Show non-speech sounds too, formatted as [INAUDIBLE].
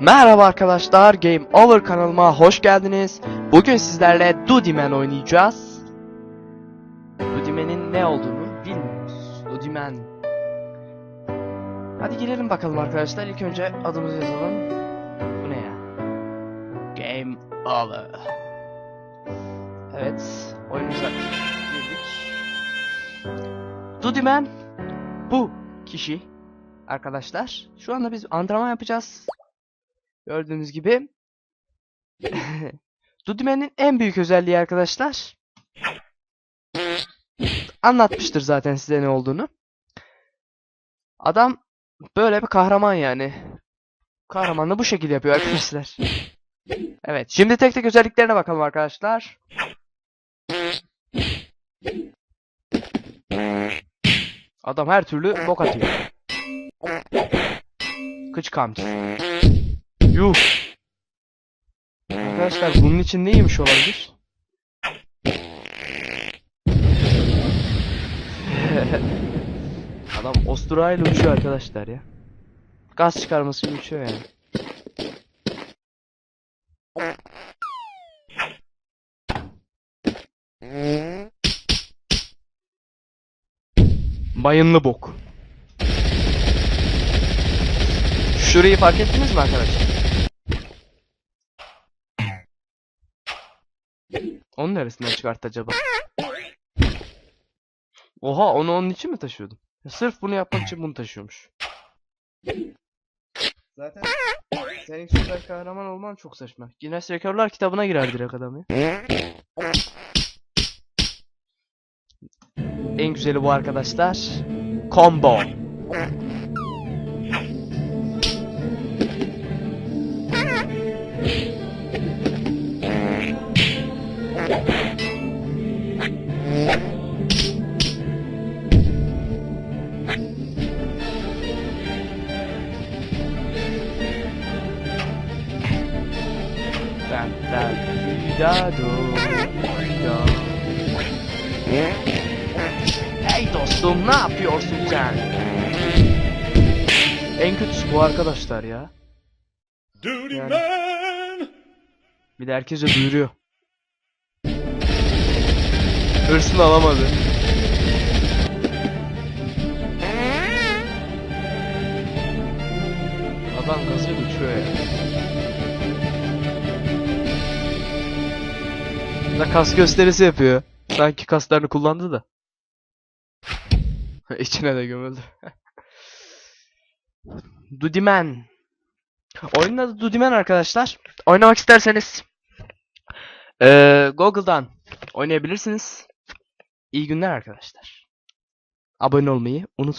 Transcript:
Merhaba arkadaşlar, Game Over kanalıma hoş geldiniz. Bugün sizlerle Dudiman oynayacağız. Dudiman'in ne olduğunu bilmiyoruz. Dudiman. Hadi girelim bakalım arkadaşlar. İlk önce adımızı yazalım. Bu ne ya? Game Over. Evet, oyunumuza girdik. Dudiman bu kişi arkadaşlar. Şu anda biz antrenman yapacağız. Gördüğünüz gibi. [LAUGHS] Dudimen'in en büyük özelliği arkadaşlar. Anlatmıştır zaten size ne olduğunu. Adam böyle bir kahraman yani. Kahramanlığı bu şekilde yapıyor arkadaşlar. Evet, şimdi tek tek özelliklerine bakalım arkadaşlar. Adam her türlü bok atıyor. Kıç kamçı. Yuh. Arkadaşlar bunun için ne yemiş olabilir? [LAUGHS] Adam osturayla uçuyor arkadaşlar ya. Gaz çıkarması gibi uçuyor yani. Bayınlı bok. Şurayı fark ettiniz mi arkadaşlar? Onu neresinden çıkarttı acaba? Oha onu onun için mi taşıyordum? Sırf bunu yapmak için bunu taşıyormuş. Zaten senin süper kahraman olman çok saçma. Guinness Rekorlar kitabına girer direkt adam ya. En güzeli bu arkadaşlar. Combo. Ben ben da do da. Hey dostum ne yapıyorsun sen? En kötüsü bu arkadaşlar ya. Yani. Bir de herkese duyuruyor. Hırsını alamadı. Adam gazı uçuyor ya. Da kas gösterisi yapıyor. Sanki kaslarını kullandı da. [LAUGHS] İçine de gömüldü. [LAUGHS] Dudiman. Oyunun adı Dudiman arkadaşlar. Oynamak isterseniz eee Google'dan oynayabilirsiniz. İyi günler arkadaşlar. Abone olmayı unutmayın.